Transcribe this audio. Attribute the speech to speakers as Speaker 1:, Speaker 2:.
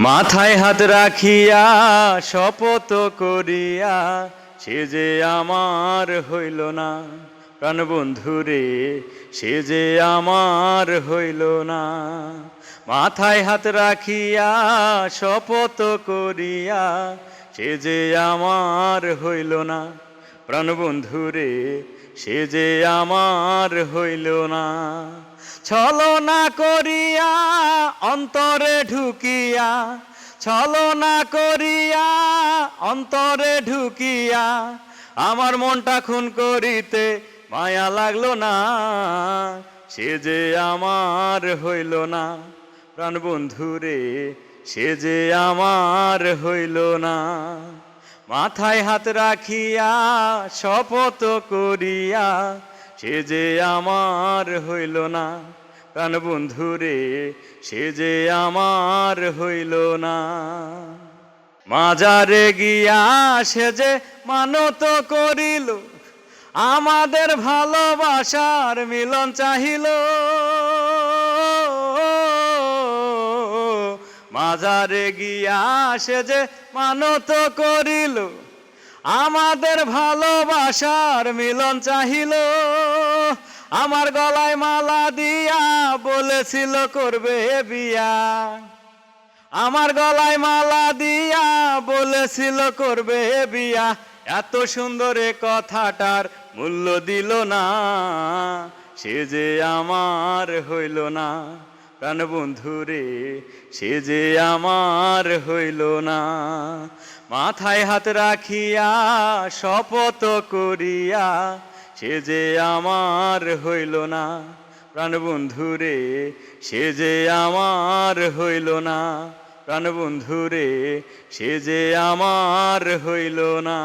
Speaker 1: মাথায় হাত রাখিয়া, শপথ করিয়া, সে যে আমার হইল না। প্রাণবন্ধু রে সে যে আমার হইল না। মাথায় হাত রাখিয়া, শপথ করিয়া, সে যে আমার হইল না। প্রাণবন্ধু রে সে যে আমার হইল না। ছলনা করিয়া অন্তরে ঢুকিয়া, ছলনা করিয়া, অন্তরে ঢুকিয়া, আমার মনটা খুন করিতে মায়া লাগল না। সে যে আমার হইল না প্রাণবন্ধু রে সে যে আমার হইল না। মাথায় হাত রাখিয়া, শপথ করিয়া, সে যে আমার হইল না। প্রাণ বন্ধুরে সে যে আমার হইল না। মাজারে গিয়া সে যে মানত করিল, আমাদের ভালোবাসার মিলন চাহিল। মাজারে গিয়া সে যে মানত করিল, আমাদের ভালোবাসার মিলন চাহিল। আমার গলায় মালা দিয়া বলেছিল, করবে বিয়া। আমার গলায় মালা দিয়া বলেছিল, করবে বিয়া। এত সুন্দর কথাটার মূল্য দিল না, সে যে আমার হইল না। প্রাণ বন্ধুরে সে যে আমার হইল না। মাথায় হাত রাখিয়া, শপথ করিয়া, সে যে আমার হইল না। প্রাণ বন্ধুরে সে যে আমার হইল না। প্রাণ বন্ধুরে সে যে আমার হইল না।